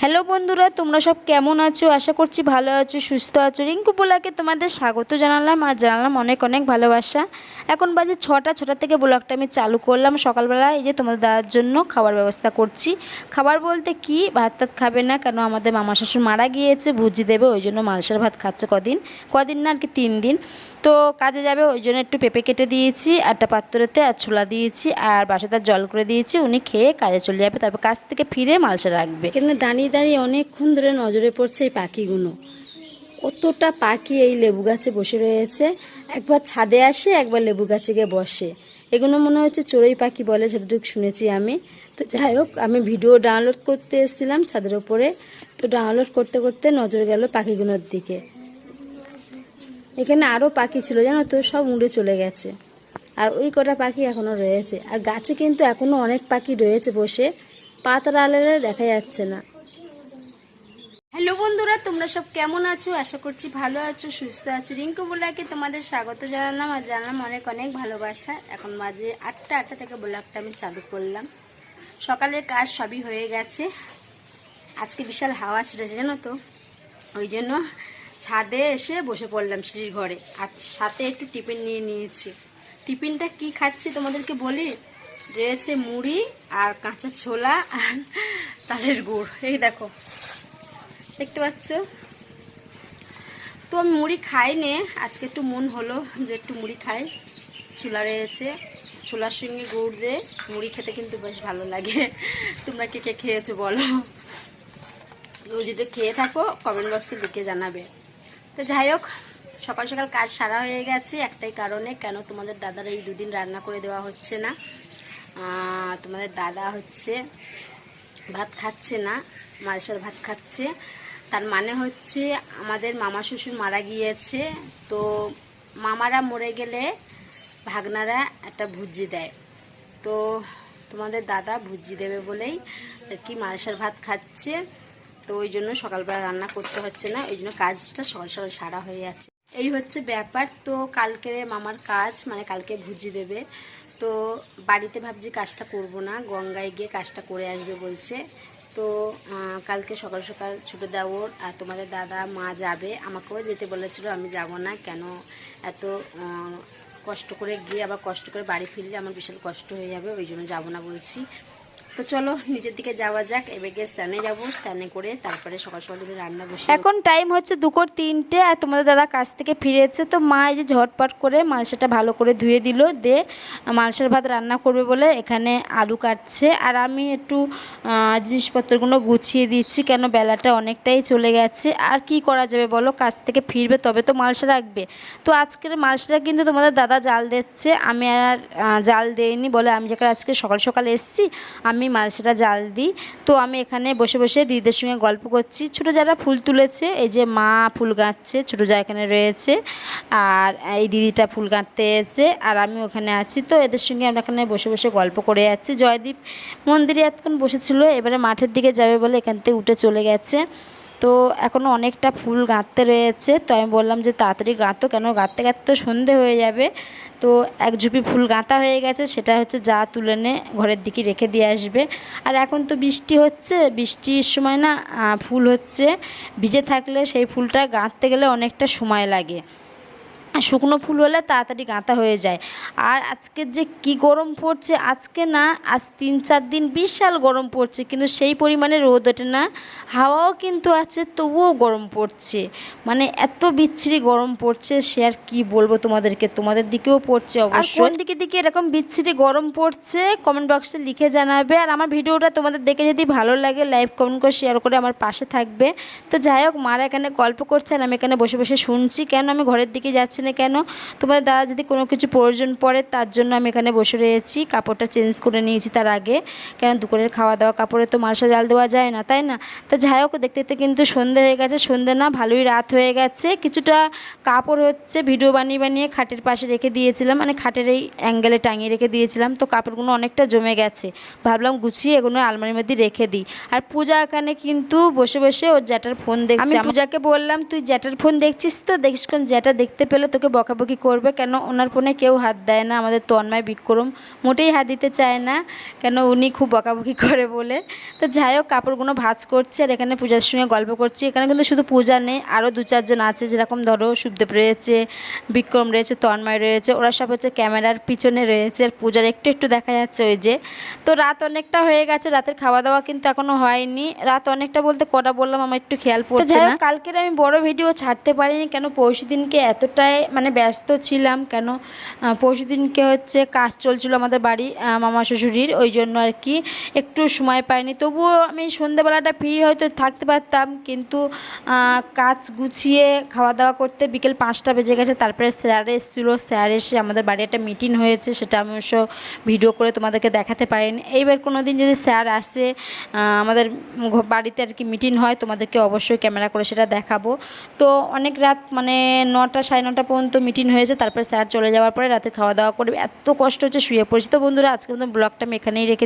Hello বন্ধুরা, তোমরা সব কেমন আছো? আশা করছি ভালো আছো, সুস্থ আছো। রিঙ্কু পোলাকে তোমাদের স্বাগত জানালাম আর জানালাম অনেক অনেক ভালোবাসা। এখন বাজে ছটা ছটা থেকে ব্লগটা আমি চালু করলাম। সকালবেলা এই যে তোমাদের দাদার জন্য খাবার ব্যবস্থা করছি। খাবার বলতে কি, ভাত টাত খাবে না, কেন আমাদের মামা শ্বশুর মারা গিয়েছে ভুজি দেবে, ওই জন্য মালসার ভাত খাচ্ছে কদিন? কদিন না আর কি তিন দিন। তো কাজে যাবে, ওই জন্য একটু পেঁপে কেটে দিয়েছি একটা পাত্রতে, আর ছোলা দিয়েছি, আর বাসাতে জল করে দিয়েছি, উনি খেয়ে কাজে চলে যাবে, তারপর কাজ থেকে ফিরে মালসা রাখবে। এখানে দাঁড়িয়ে দাঁড়িয়ে অনেকক্ষণ ধরে নজরে পড়ছে এই পাখিগুলো। কতটা পাখি এই লেবু গাছে বসে রয়েছে। একবার ছাদে আসে, একবার লেবু গাছে গিয়ে বসে। এগুলো মনে হচ্ছে চড়ুই পাখি বলে, যতটুকু শুনেছি আমি। তো যাই হোক, আমি ভিডিও ডাউনলোড করতে এসেছিলাম ছাদের ওপরে। তো ডাউনলোড করতে করতে নজর গেল পাখিগুলোর দিকে। এখানে আরও পাখি ছিল, জানো তো? সব উড়ে চলে গেছে। আর ওই কটা পাখি এখনও রয়েছে। আর গাছে কিন্তু এখনও অনেক পাখি রয়েছে বসে। পাতার আলেরে দেখা যাচ্ছে না। হ্যালো বন্ধুরা, তোমরা সব কেমন আছো? আশা করছি ভালো আছো, সুস্থ আছো। রিঙ্কু বোলাকে তোমাদের স্বাগত জানালাম। আর জানালাম অনেক অনেক ভালোবাসা। এখন বাজে আটটা আটটা থেকে ব্লগটা আমি চালু করলাম। সকালের কাজ সবই হয়ে গেছে। আজকে বিশাল হাওয়া ছেড়েছে জানো তো? ওই জন্য ছাদে এসে বসে পড়লাম সিঁড়ির ঘরে। আর সাথে একটু টিফিন নিয়ে নিয়েছি। টিফিনটা কি খাচ্ছি তোমাদেরকে বলি? রয়েছে মুড়ি আর কাঁচা ছোলা আর তালের গুড়। এই দেখো, দেখতে পাচ্ছ? তো আমি মুড়ি খাই নে আজকে একটু মন হলো যে একটু মুড়ি খাই। ছোলা রয়েছে, ছোলার সঙ্গে গুড় দিয়ে মুড়ি খেতে কিন্তু বেশ ভালো লাগে। তোমরা কে কে খেয়েছো বলো? যদি খেয়ে থাকো কমেন্ট বক্সে লিখে জানাবে। তো যাই হোক, সকাল সকাল কাজ সারা হয়ে গেছে। একটাই কারণে কেন তোমাদের দাদার এই দুদিন রান্না করে দেওয়া হচ্ছে না। তোমাদের দাদা হচ্ছে ভাত খাচ্ছে না মালসার ভাত খাচ্ছে। তার মানে হচ্ছে আমাদের মামা শ্বশুর মারা গিয়েছে, তো মামারা মরে গেলে ভাগনারা একটা ভুজি দেয়। তো তোমাদের দাদা ভুজি দেবে বলেই আর কি মালসার ভাত খাচ্ছে। তো ওই জন্য সকালবেলা রান্না করতে হচ্ছে না, ওই জন্য কাজটা সকাল সকাল সারা হয়ে যাচ্ছে। এই হচ্ছে ব্যাপার, তো কালকে মামার কাজ মানে কালকে ভুজি দেবে। তো বাড়িতে ভাবছি কাজটা করব না, গঙ্গায় গিয়ে কাজটা করে আসবে বলছে। তো কালকে সকাল সকাল ছোটো দেওর আর তোমাদের দাদা, মা যাবে। আমাকেও যেতে বলেছিল, আমি যাব না, কেন এত কষ্ট করে গিয়ে আবার কষ্ট করে বাড়ি ফিরলে আমার বিশাল কষ্ট হয়ে যাবে, ওই জন্য যাব না বলছি। তো চলো নিচের দিকে যাওয়া যাক, এবার স্নানে যাব। স্নানে করে তারপরে সকাল সকাল করে রান্না বসে এখন টাইম হচ্ছে দুপুর তিনটে আর তোমাদের দাদা কাছ থেকে ফিরেছে, তো মা এই যে ঝটপট করে মালসাটা ভালো করে ধুয়ে দিল, দিয়ে মালসার ভাত রান্না করবে বলে এখানে আলু কাটছে। আর আমি একটু জিনিসপত্রগুলো গুছিয়ে দিচ্ছি, কেন বেলাটা অনেকটাই চলে গেছে। আর কি করা যাবে বলো কাছ থেকে ফিরবে তবে তো মালসা রাখবে। তো আজকের মালসাটা কিন্তু তোমাদের দাদা জাল দিচ্ছে, আমি আর জাল দেইনি বলে আমি যেখানে আজকে সকাল সকাল এসেছি, আমি মালসাটা জাল দিই। তো আমি এখানে বসে বসে দিদিদের সঙ্গে গল্প করছি। ছোট যারা ফুল তুলেছে, এই যে মা ফুল গাঁটছে, ছোটো যা এখানে রয়েছে, আর এই দিদিটা ফুল গাঁটতে এসেছে, আর আমি ওখানে আছি। তো এদের সঙ্গে আমরা এখানে বসে বসে গল্প করে যাচ্ছি। জয়দীপ মন্দিরে এতক্ষণ বসেছিল, এবারে মাঠের দিকে যাবে বলে এখান থেকে উঠে চলে গেছে। তো এখনও অনেকটা ফুল গাঁথতে রয়েছে। তো আমি বললাম যে তাড়াতাড়ি গাঁথো, কেন গাঁথতে গাঁথতে সন্ধে হয়ে যাবে। তো এক ঝুপি ফুল গাঁথা হয়ে গেছে, সেটা হচ্ছে যা তুলে নে, ঘরের দিকে রেখে দিয়ে আসবে। আর এখন তো বৃষ্টি হচ্ছে, বৃষ্টির সময় না ফুল হচ্ছে। ভিজে থাকলে সেই ফুলটা গাঁথতে গেলে অনেকটা সময় লাগে। শুকনো ফুল হলে তাড়াতাড়ি গাঁথা হয়ে যায়। আর আজকে যে কি গরম পড়ছে আজকে না আজ তিন চার দিন বিশাল গরম পড়ছে কিন্তু সেই পরিমাণে রোদ ওঠে না। হাওয়াও কিন্তু আছে তবুও গরম পড়ছে। মানে এত বিচ্ছিরি গরম পড়ছে সে আর কি বলব তোমাদেরকে? তোমাদের দিকেও পড়ছে অবশ্যই। কোন দিকে দিকে এরকম বিচ্ছিরি গরম পড়ছে কমেন্ট বক্সে লিখে জানাবে। আর আমার ভিডিওটা তোমাদের দেখে যদি ভালো লাগে লাইভ কমেন্ট করে শেয়ার করে আমার পাশে থাকবে। তো যাই হোক মারা এখানে গল্প করছে আর আমি এখানে বসে বসে শুনছি। কেন আমি ঘরের দিকে যাচ্ছি না কেন? তোমাদের দাদা যদি কোনো কিছু প্রয়োজন পড়ে তার জন্য আমি এখানে বসে রয়েছি। কাপড়টা চেঞ্জ করে নিয়েছি তার আগে। কেন? দুপুরের খাওয়া দাওয়া কাপড়ে তো মালসা জাল দেওয়া যায় না তাই না? তো যাই হোক দেখতে দেখতে কিন্তু সন্ধে হয়ে গেছে। সন্ধে না ভালোই রাত হয়ে গেছে। কিছুটা কাপড় হচ্ছে ভিডিও বানিয়ে বানিয়ে খাটের পাশে রেখে দিয়েছিলাম। মানে খাটের এই অ্যাঙ্গেলে টাঙিয়ে রেখে দিয়েছিলাম। তো কাপড়গুলো অনেকটা জমে গেছে। ভাবলাম গুছিয়ে এগুলো আলমারির মধ্যে রেখে দিই। আর পূজা এখানে কিন্তু বসে বসে ওর জ্যাটার ফোন দেখছে। আমি পূজাকে বললাম তুই জ্যাটার ফোন দেখছিস তো? দেখিস কোন জ্যাটা দেখতে পেলে তোকে বকাবকি করবে কেন ওনার ফোনে কেউ হাত দেয় না আমাদের তন্ময় বিক্রম। মোটেই হাত দিতে চায় না কেন উনি খুব বকাবকি করে বলে। তো যাই হোক কাপড়গুলো ভাজ করছে আর এখানে পূজার সঙ্গে গল্প করছি। এখানে কিন্তু শুধু পূজা নেই আরও দু চারজন আছে যেরকম ধরো সুখদেব রয়েছে বিক্রম রয়েছে তন্ময় রয়েছে ওরা সব হচ্ছে ক্যামেরার পিছনে রয়েছে আর পূজার একটু একটু দেখা যাচ্ছে ওই যে। তো রাত অনেকটা হয়ে গেছে রাতের খাওয়া দাওয়া কিন্তু এখনও হয়নি। রাত অনেকটা বলতে কটা বললাম আমার একটু খেয়াল পড়ছে না। কালকের আমি বড় ভিডিও ছাড়তে পারিনি কেন পরশু দিনকে এতটাই মানে ব্যস্ত ছিলাম কেন? পরশু দিনকে হচ্ছে কাজ চলছিল আমাদের বাড়ি মামা শ্বশুরির, ওই জন্য আর কি একটু সময় পাইনি। তবুও আমি সন্ধ্যেবেলাটা ফ্রি হয়তো থাকতে পারতাম, কিন্তু কাজ গুছিয়ে খাওয়া দাওয়া করতে বিকেল পাঁচটা বেজে গেছে, তারপরে স্যার এসেছিল। স্যার এসে আমাদের বাড়ি একটা মিটিং হয়েছে, সেটা আমি অবশ্য ভিডিও করে তোমাদেরকে দেখাতে পারিনি। এইবার কোনো দিন যদি স্যার আসে আমাদের বাড়িতে আর কি মিটিং হয়, তোমাদেরকে অবশ্যই ক্যামেরা করে সেটা দেখাবো। তো অনেক রাত মানে নটা, সাড়ে নটা পর্যন্ত মিটিং হয়েছে তারপরে স্যার চলে যাওয়ার পরে রাতে খাওয়া দাওয়া করবে এত কষ্ট হচ্ছে শুয়ে পড়েছি। তো বন্ধুরা আজকে ব্লগটা আমি এখানেই রেখে